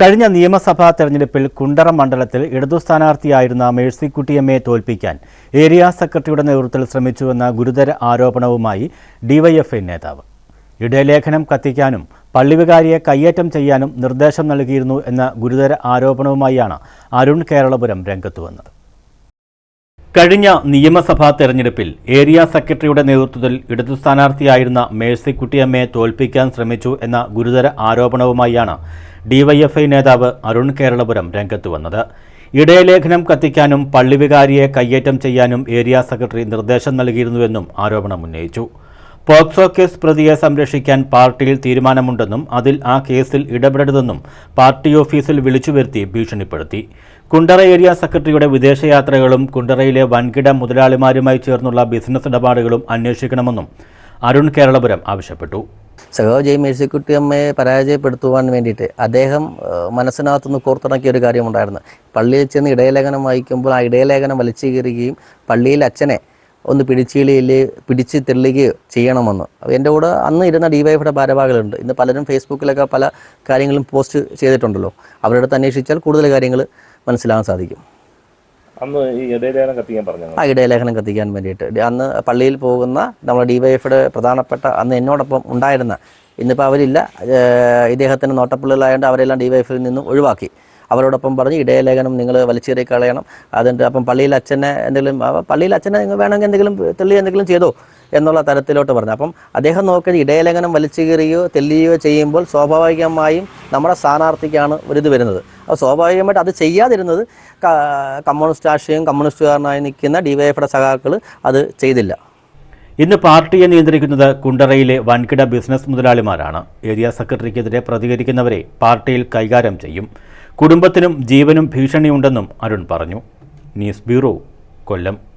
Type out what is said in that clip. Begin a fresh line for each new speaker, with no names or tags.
കഴിഞ്ഞ നിയമസഭാ തെരഞ്ഞെടുപ്പിൽ കുണ്ടറ മണ്ഡലത്തിൽ ഇടതു സ്ഥാനാർത്ഥിയായിരുന്ന മേഴ്സിക്കുട്ടിയമ്മയെ തോൽപ്പിക്കാൻ ഏരിയ സെക്രട്ടറിയുടെ നേതൃത്വത്തിൽ ശ്രമിച്ചുവെന്ന ഗുരുതര ആരോപണവുമായി ഡിവൈഎഫ്ഐ നേതാവ്. ഇടലേഖനം കത്തിക്കാനും പള്ളിവികാരിയെ കയ്യേറ്റം ചെയ്യാനും നിർദ്ദേശം നൽകിയിരുന്നു എന്ന ഗുരുതര ആരോപണവുമായാണ് അരുൺ കേരളപുരം രംഗത്തു വന്നത്. കഴിഞ്ഞ നിയമസഭാ തെരഞ്ഞെടുപ്പിൽ ഏരിയ സെക്രട്ടറിയുടെ നേതൃത്വത്തിൽ ഇടതു സ്ഥാനാർത്ഥിയായിരുന്ന മേഴ്സിക്കുട്ടിയമ്മയെ തോൽപ്പിക്കാൻ ശ്രമിച്ചു എന്ന ഗുരുതര ആരോപണവുമായാണ് ഡിവൈഎഫ്ഐ നേതാവ് അരുൺ കേരളപുരം രംഗത്ത് വന്നത്. ഇടയലേഖനം കത്തിക്കാനും പള്ളിവികാരിയെ കയ്യേറ്റം ചെയ്യാനും ഏരിയ സെക്രട്ടറി നിർദ്ദേശം നൽകിയിരുന്നുവെന്നും ആരോപണം ഉന്നയിച്ചു. പോക്സോ കേസ് പ്രതിയെ സംരക്ഷിക്കാൻ പാർട്ടിയിൽ തീരുമാനമുണ്ടെന്നും അതിൽ ആ കേസിൽ ഇടപെടരുതെന്നും പാർട്ടി ഓഫീസിൽ വിളിച്ചു വരുത്തി ഭീഷണിപ്പെടുത്തി. കുണ്ടറ ഏരിയ സെക്രട്ടറിയുടെ വിദേശയാത്രകളും കുണ്ടറയിലെ വൻകിട മുതലാളിമാരുമായി ചേർന്നുള്ള ബിസിനസ് ഇടപാടുകളും അന്വേഷിക്കണമെന്നും അരുൺ കേരളപുരം ആവശ്യപ്പെട്ടു.
സഹോ ജയ് മേഴ്സിക്കുട്ടിയമ്മയെ പരാജയപ്പെടുത്തുവാൻ വേണ്ടിയിട്ട് അദ്ദേഹം മനസ്സിനകത്തുനിന്ന് കോർത്തിണക്കിയ ഒരു കാര്യമുണ്ടായിരുന്നു. പള്ളിയിൽ ചെന്ന് ഇടയലേഖനം വായിക്കുമ്പോൾ ആ ഇടയലേഖനം വലിച്ചു കീറുകയും പള്ളിയിൽ അച്ഛനെ ഒന്ന് പിടിച്ചീളിയില്ലേ പിടിച്ച് തെള്ളുകയോ ചെയ്യണമെന്ന്. എന്റെ കൂടെ അന്ന് ഇരുന്ന ഡിവൈഫിയുടെ ഭാരവാഹികളുണ്ട്. ഇന്ന് പലരും ഫേസ്ബുക്കിലൊക്കെ പല കാര്യങ്ങളും പോസ്റ്റ് ചെയ്തിട്ടുണ്ടല്ലോ. അവരുടെ അടുത്ത് അന്വേഷിച്ചാൽ കൂടുതൽ കാര്യങ്ങൾ മനസ്സിലാകാൻ സാധിക്കും.
അന്ന് ഈ ഇടയിലേനം കത്തിക്കാൻ പറഞ്ഞു
ആ ഇടയലേഖനം കത്തിക്കാൻ വേണ്ടിയിട്ട്. അന്ന് പള്ളിയിൽ പോകുന്ന നമ്മുടെ ഡിവൈഎഫിയുടെ പ്രധാനപ്പെട്ട അന്ന് എന്നോടൊപ്പം ഉണ്ടായിരുന്ന ഇന്നിപ്പോൾ അവരില്ല. ഇദ്ദേഹത്തിന്റെ ഇദ്ദേഹത്തിന് നോട്ടപ്പള്ളികളായതുകൊണ്ട് അവരെല്ലാം ഡിവൈഎഫിൽ നിന്നും ഒഴിവാക്കി. അവരോടൊപ്പം പറഞ്ഞ് ഇടയലേഖനം നിങ്ങൾ വലിച്ചേറി കളയണം അതിന്റെ അപ്പം പള്ളിയിൽ അച്ഛനെ എന്തെങ്കിലും പള്ളിയിൽ അച്ഛനെ വേണമെങ്കിൽ എന്തെങ്കിലും തെള്ളി എന്തെങ്കിലും ചെയ്തോ എന്നുള്ള തരത്തിലോട്ട് പറഞ്ഞു. അപ്പം അദ്ദേഹം നോക്കിയത് ഇടയലേഖനം വലിച്ചു തെല്ലിയോ ചെയ്യുമ്പോൾ സ്വാഭാവികമായും നമ്മുടെ സ്ഥാനാർത്ഥിക്കാണ് ഒരിത് വരുന്നത്. അപ്പോൾ സ്വാഭാവികമായിട്ട് അത് ചെയ്യാതിരുന്നത് കമ്മ്യൂണിസ്റ്റ് രാഷ്ട്രീയം കമ്മ്യൂണിസ്റ്റുകാരനായി നിൽക്കുന്ന ഡിവൈഎഫിയുടെ സഖാക്കൾ അത് ചെയ്തില്ല.
ഇന്ന് പാർട്ടിയെ നിയന്ത്രിക്കുന്നത് കുണ്ടറയിലെ വൻകിട ബിസിനസ് മുതലാളിമാരാണ്. ഏരിയ സെക്രട്ടറിക്കെതിരെ പ്രതികരിക്കുന്നവരെ പാർട്ടിയിൽ കൈകാര്യം ചെയ്യും. കുടുംബത്തിനും ജീവനും ഭീഷണിയുണ്ടെന്നും അരുൺ പറഞ്ഞു. News bureau Kollam.